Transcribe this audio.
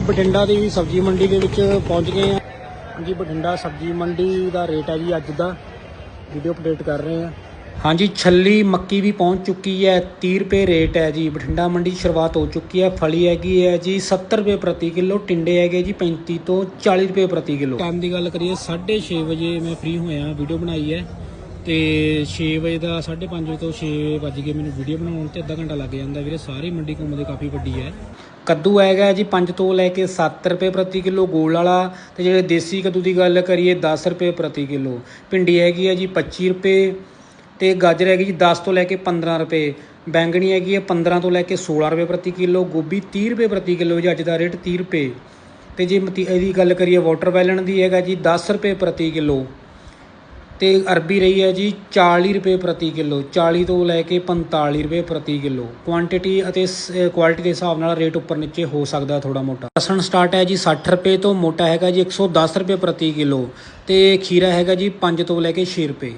ਬਠਿੰਡਾ ਦੀ ਵੀ ਸਬਜ਼ੀ ਮੰਡੀ ਦੇ ਵਿੱਚ ਪਹੁੰਚ ਗਏ ਆ ਜੀ ਬਠਿੰਡਾ ਸਬਜ਼ੀ ਮੰਡੀ ਦਾ ਰੇਟ ਹੈ ਜੀ ਅੱਜ ਦਾ। ਵੀਡੀਓ ਅਪਡੇਟ ਕਰ ਰਹੇ ਆ ਹਾਂਜੀ, ਛੱਲੀ ਮੱਕੀ ਵੀ ਪਹੁੰਚ ਚੁੱਕੀ ਹੈ। 30 ਰੁਪਏ ਰੇਟ ਹੈ ਜੀ, ਬਠਿੰਡਾ ਮੰਡੀ ਸ਼ੁਰੂਆਤ ਹੋ ਚੁੱਕੀ ਹੈ। ਫਲੀ ਹੈਗੀ ਹੈ ਜੀ 70 ਰੁਪਏ ਪ੍ਰਤੀ ਕਿਲੋ, ਟਿੰਡੇ ਹੈਗੇ ਜੀ 35 ਤੋਂ 40 ਰੁਪਏ ਪ੍ਰਤੀ ਕਿਲੋ। ਟਾਈਮ ਦੀ ਗੱਲ ਕਰੀਏ 6:30 ਵਜੇ ਮੈਂ ਫ੍ਰੀ ਹੋਇਆ ਵੀਡੀਓ ਬਣਾਈ ਹੈ। ਤੇ 6 ਵਜੇ ਦਾ 5:30 ਵਜੇ ਤੋਂ 6 ਵੱਜ ਗਏ ਮੈਨੂੰ ਵੀਡੀਓ ਬਣਾਉਣ ਤੇ, ਅੱਧਾ ਘੰਟਾ ਲੱਗ ਜਾਂਦਾ ਵੀਰੇ। ਸਾਰੀ ਮੰਡੀ ਘੁੰਮਦੇ ਕਾਫੀ ਵੱਡੀ ਹੈ। ਕੱਦੂ ਹੈਗਾ ਜੀ 5 ਤੋਂ ਲੈ ਕੇ 7 ਰੁਪਏ ਪ੍ਰਤੀ ਕਿਲੋ ਗੋਲ ਵਾਲਾ ਤੇ ਜਿਹੜੇ ਦੇਸੀ ਕੱਦੂ ਦੀ ਗੱਲ ਕਰੀਏ 10 ਰੁਪਏ ਪ੍ਰਤੀ ਕਿਲੋ। ਭਿੰਡੀ ਹੈਗੀ ਹੈ ਜੀ 25 ਰੁਪਏ ਅਤੇ ਗਾਜਰ ਹੈਗੀ ਜੀ 10 ਤੋਂ ਲੈ ਕੇ 15 ਰੁਪਏ। ਬੈਂਗਣੀ ਹੈਗੀ ਹੈ 15 ਤੋਂ ਲੈ ਕੇ 16 ਰੁਪਏ ਪ੍ਰਤੀ ਕਿਲੋ। ਗੋਭੀ 30 ਰੁਪਏ ਪ੍ਰਤੀ ਕਿਲੋ ਜੀ, ਅੱਜ ਦਾ ਰੇਟ 30 ਰੁਪਏ। ਤੇ ਜੇ ਮਤੀ- ਇਹਦੀ ਗੱਲ ਕਰੀਏ ਵਾਟਰਮੈਲਨ ਦੀ ਹੈਗਾ ਜੀ 10 ਰੁਪਏ ਪ੍ਰਤੀ ਕਿਲੋ। ਅਤੇ ਅਰਬੀ ਰਹੀ ਹੈ ਜੀ 40 ਰੁਪਏ ਪ੍ਰਤੀ ਕਿੱਲੋ, ਚਾਲੀ ਤੋਂ ਲੈ ਕੇ 45 ਰੁਪਏ ਪ੍ਰਤੀ ਕਿੱਲੋ। ਕੁਆਂਟੀਟੀ ਅਤੇ ਕੁਆਲਿਟੀ ਦੇ ਹਿਸਾਬ ਨਾਲ ਰੇਟ ਉੱਪਰ ਨੀਚੇ ਹੋ ਸਕਦਾ ਥੋੜਾ ਮੋਟਾ। ਲਸਣ ਸਟਾਰਟ ਹੈ ਜੀ 60 ਰੁਪਏ ਤੋਂ ਮੋਟਾ ਹੈਗਾ ਜੀ 110 ਰੁਪਏ ਪ੍ਰਤੀ ਕਿੱਲੋ ਤੇ ਖੀਰਾ ਹੈਗਾ ਜੀ 5 ਤੋਂ ਲੈ ਕੇ 6 ਰੁਪਏ।